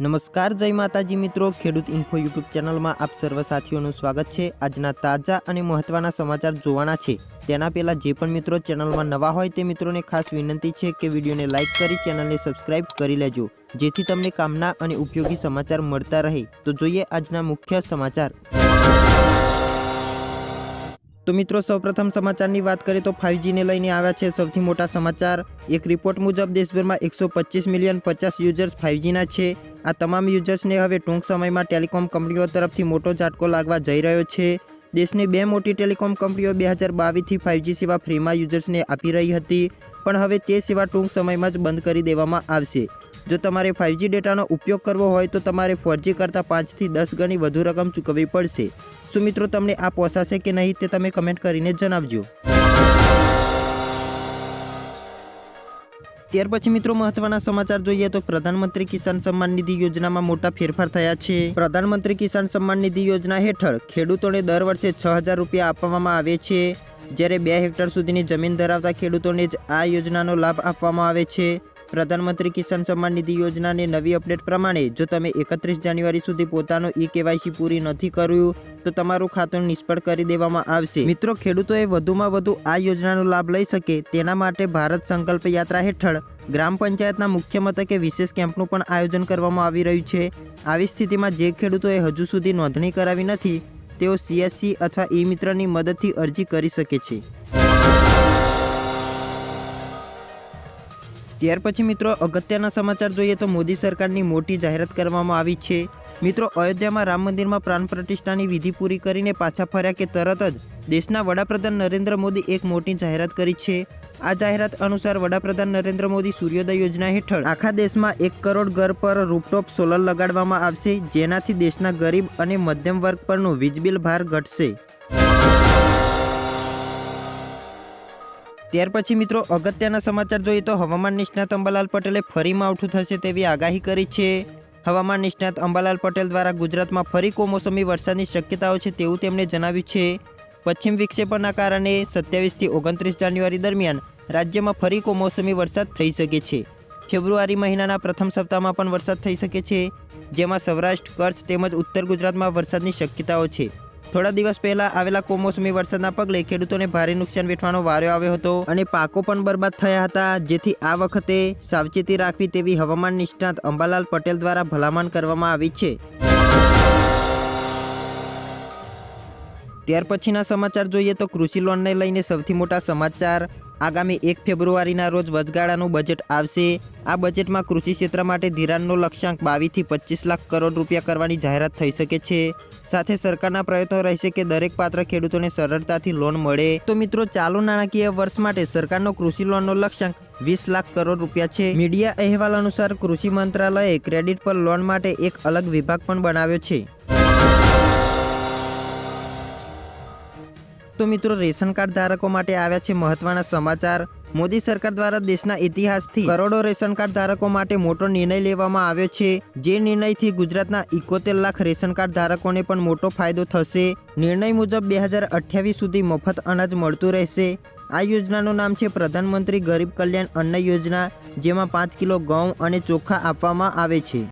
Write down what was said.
નમસ્કાર, જય માતાજી મિત્રો. ખેડૂત ઇન્ફો યુટ્યુબ ચેનલમાં આપ સર્વ સાથીઓનું સ્વાગત છે. આજના તાજા અને મહત્ત્વના સમાચાર જોવાના છે. તેના પહેલાં જે પણ મિત્રો ચેનલમાં નવા હોય તે મિત્રોને ખાસ વિનંતી છે કે વિડીયોને લાઇક કરી ચેનલને સબસ્ક્રાઇબ કરી લેજો. જેથી તમને કામના અને ઉપયોગી સમાચાર મળતા રહે. તો જોઈએ આજના મુખ્ય સમાચાર. તો મિત્રો, સૌપ્રથમ સમાચારની વાત કરીએ તો ફાઇવજીને લઈને આવ્યા છે સૌથી મોટા સમાચાર. એક રિપોર્ટ મુજબ, દેશભરમાં એકસો મિલિયન પચાસ યુઝર્સ ફાઇવજીના છે. આ તમામ યુઝર્સને હવે ટૂંક સમયમાં ટેલિકોમ કંપનીઓ તરફથી મોટો ઝાટકો લાગવા જઈ રહ્યો છે. દેશની બે મોટી ટેલિકોમ કંપનીઓ બે હજાર બાવીસથી ફાઇવજી સેવા ફ્રીમાં યુઝર્સને આપી રહી હતી, પણ હવે તે સેવા ટૂંક સમયમાં જ બંધ કરી દેવામાં આવશે. જો તમારે ફાઇવજી ડેટાનો ઉપયોગ કરવો હોય તો તમારે ફોરજી કરતાં પાંચથી દસ ગણી વધુ રકમ ચૂકવવી પડશે. શું મિત્રો તમને આ પોસાશે કે નહીં તે તમે કમેન્ટ કરીને જણાવજો. ત્યાર પછી મિત્રો મહત્વના સમાચાર જોઈએ તો પ્રધાનમંત્રી કિસાન સન્માન નિધિ યોજનામાં મોટા ફેરફાર થયા છે. પ્રધાનમંત્રી કિસાન સન્માન નિધિ યોજના હેઠળ ખેડૂતોને દર વર્ષે છ હજાર રૂપિયા આપવામાં આવે છે. જ્યારે બે હેક્ટર સુધીની જમીન ધરાવતા ખેડૂતોને જ આ યોજનાનો લાભ આપવામાં આવે છે. પ્રધાનમંત્રી કિસાન સન્માન નિધિ યોજનાની નવી અપડેટ પ્રમાણે જો તમે એકત્રીસ જાન્યુઆરી સુધી પોતાનું ઈ કેવાયસી પૂરી નથી કર્યું, તો તમારું ખાતું નિષ્ફળ કરી દેવામાં આવશે. મિત્રો, ખેડૂતોએ વધુમાં વધુ આ યોજનાનો લાભ લઈ શકે તેના માટે ભારત સંકલ્પ યાત્રા હેઠળ ગ્રામ પંચાયતના મુખ્ય મથકે વિશેષ કેમ્પનું પણ આયોજન કરવામાં આવી રહ્યું છે. આવી સ્થિતિમાં જે ખેડૂતોએ હજુ સુધી નોંધણી કરાવી નથી, તેઓ સીએસસી અથવા ઈ મિત્રની મદદથી અરજી કરી શકે છે. ત્યાર પછી મિત્રો અગત્યના સમાચાર જોઈએ તો મોદી સરકારની મોટી જાહેરાત કરવામાં આવી છે. મિત્રો અયોધ્યામાં રામ મંદિરમાં પ્રાણ પ્રતિષ્ઠાની વિધિ પૂરી કરીને પાછા ફર્યા કે તરત જ દેશના વડાપ્રધાન નરેન્દ્ર મોદી એક મોટી જાહેરાત કરી છે. આ જાહેરાત અનુસાર વડાપ્રધાન નરેન્દ્ર મોદી સૂર્યોદય યોજના હેઠળ આખા દેશમાં એક કરોડ ઘર પર રૂપટોપ સોલર લગાડવામાં આવશે, જેનાથી દેશના ગરીબ અને મધ્યમ વર્ગ પરનું વીજબિલ ભાર ઘટશે. ત્યાર પછી મિત્રો અગત્યના સમાચાર જોઈએ તો હવામાન નિષ્ણાત અંબાલાલ પટેલે ફરી માવઠું થશે તેવી આગાહી કરી છે. હવામાન નિષ્ણાત અંબાલાલ પટેલ દ્વારા ગુજરાતમાં ફરી કમોસમી વરસાદની શક્યતાઓ છે તેવું તેમણે જણાવ્યું છે. પશ્ચિમ વિક્ષેપના કારણે સત્યાવીસથી ઓગણત્રીસ જાન્યુઆરી દરમિયાન રાજ્યમાં ફરી કમોસમી વરસાદ થઈ શકે છે. ફેબ્રુઆરી મહિનાના પ્રથમ સપ્તાહમાં પણ વરસાદ થઈ શકે છે, જેમાં સૌરાષ્ટ્ર, કચ્છ તેમજ ઉત્તર ગુજરાતમાં વરસાદની શક્યતાઓ છે. થોડા દિવસ પહેલા આવેલા કમોસમી વરસાદના પગલે ખેડૂતોને ભારે નુકસાન વેઠવાનો વારો આવ્યો હતો અને પાકો પણ બરબાદ થયા હતા. જેથી આ વખતે સાવચેતી રાખવી તેવી હવામાન નિષ્ણાત અંબાલાલ પટેલ દ્વારા ભલામણ કરવામાં આવી છે. ત્યાર પછીના સમાચાર જોઈએ તો કૃષિ લોનને લઈને સૌથી મોટા સમાચાર. આગામી એક ફેબ્રુઆરીના રોજ વચગાળાનું બજેટ આવશે. આ બજેટમાં કૃષિ ક્ષેત્ર માટે ધિરાણનો લક્ષ્યાંક બાવીસથી પચીસ લાખ કરોડ રૂપિયા કરવાની જાહેરાત થઈ શકે છે. સાથે સરકારના પ્રયત્નો રહેશે કે દરેક પાત્ર ખેડૂતોને સરળતાથી લોન મળે. તો મિત્રો, ચાલુ નાણાકીય વર્ષ માટે સરકારનો કૃષિ લોનનો લક્ષ્યાંક વીસ લાખ કરોડ રૂપિયા છે. મીડિયા અહેવાલ અનુસાર કૃષિ મંત્રાલયે ક્રેડિટ પર લોન માટે એક અલગ વિભાગ પણ બનાવ્યો છે. તો મિત્રો, રેશન કાર્ડ ધારકો માટે આવ્યા છે મહત્વના સમાચાર. મોદી સરકાર દ્વારા દેશના ઇતિહાસથી કરોડો રેશન કાર્ડ ધારકો માટે મોટો નિર્ણય લેવામાં આવ્યો છે. જે નિર્ણયથી ગુજરાતના ઇકોતેર લાખ રેશન કાર્ડ ધારકોને પણ મોટો ફાયદો થશે. નિર્ણય મુજબ બે હજાર અઠ્યાવીસ સુધી મફત અનાજ મળતું રહેશે. આ યોજનાનું નામ છે પ્રધાનમંત્રી ગરીબ કલ્યાણ અન્ન યોજના, જેમાં પાંચ કિલો ઘઉં અને ચોખા આપવામાં આવે છે.